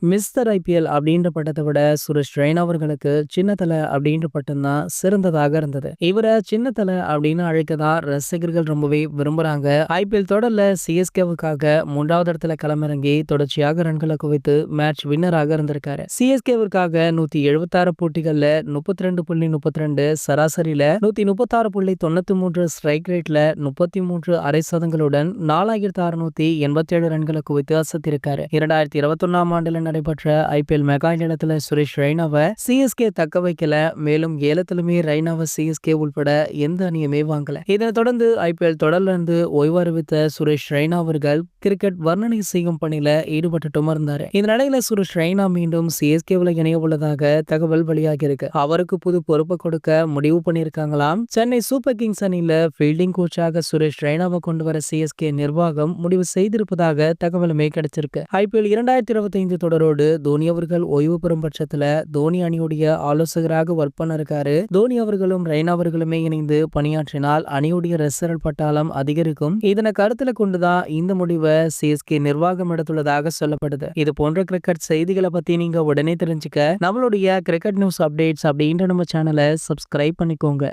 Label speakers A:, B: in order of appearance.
A: Mister IPL அப்படின்ற பட்டத்தை விட சுரேஷ் ரெய்னா அவர்களுக்கு சின்ன அப்படின்ற பட்டம் தான் சிறந்ததாக இருந்தது. இவரை சின்ன அப்படின்னு அப்படின்னு அழைக்கதான் ரசிகர்கள் ரொம்பவே விரும்புறாங்க. ஐபிஎல் தொடர்ல சிஎஸ்கேவுக்காக மூன்றாவது இடத்துல களமிறங்கி தொடர்ச்சியாக ரன்களை குவித்து மேட்ச் வின்னராக இருந்திருக்காரு. சிஎஸ்கேவிற்காக நூத்தி எழுபத்தாறு போட்டிகள்ல முப்பத்தி ரெண்டு புள்ளி முப்பத்தி ரெண்டு சராசரியில நூத்தி முப்பத்தாறு புள்ளி தொண்ணூத்தி மூன்று ஸ்ட்ரைக் ரேட்ல முப்பத்தி மூன்று அரை சதங்களுடன் நாலாயிரத்தி அறுநூத்தி எண்பத்தி ஏழு ரன்களை குவித்து அசத்திருக்காரு. இரண்டாயிரத்தி இருபத்தி ஒன்னாம் ஆண்டுல நடைபெற்ற ஐபிஎல் மெகா ஏலத்துல சுரேஷ் ரெய்னாவை சிஎஸ்கே தக்க வைக்கல. மேலும் ஏலத்திலுமே ரெய்னாவை சிஎஸ்கே உள்பட எந்த அணியுமே வாங்கல. இதனைத் தொடர்ந்து ஐபிஎல் தொடர்ல இருந்து ஓய்வு அறிவித்த சுரேஷ் ரெய்னா அவர்கள் கிரிக்கெட் வர்ணனை செய்யும் பணியில ஈடுபட்டுட்டும் இருந்தாரு. இந்த நிலையில சுரேஷ் ரெய்னா மீண்டும் சிஎஸ்கேவில் இணைய உள்ளதாக தகவல் வெளியாகி இருக்கு. அவருக்கு புது பொறுப்பு கொடுக்க முடிவு பண்ணியிருக்காங்களாம். சென்னை சூப்பர் கிங்ஸ் அணியில ஃபீல்டிங் கோச்சாக சுரேஷ் ரெய்னாவை கொண்டு வர சிஎஸ்கே நிர்வாகம் முடிவு செய்திருப்பதாக தகவலுமே கிடைச்சிருக்கு. ஐபிஎல் இரண்டாயிரத்தி இருபத்தி ஐந்து அவரோடு தோனி அவர்கள் ஓய்வு பெறும் பட்சத்துல தோனி அணியுடைய ஆலோசகராக ஒர்க் பண்ண இருக்காரு தோனி அவர்களும் ரெய்னா அவர்களுமே இணைந்து பணியாற்றினால் அணியுடைய ரசிகர்கள் பட்டாளம் அதிகரிக்கும். இதனை கருத்துல கொண்டுதான் இந்த முடிவை சிஎஸ்கே நிர்வாகம் எடுத்துள்ளதாக சொல்லப்படுது. இது போன்ற கிரிக்கெட் செய்திகளை பத்தி நீங்க உடனே தெரிஞ்சுக்க நம்மளுடைய கிரிக்கெட் நியூஸ் அப்டேட்ஸ் அப்படின்ற நம்ம சேனலை சப்ஸ்கிரைப் பண்ணிக்கோங்க.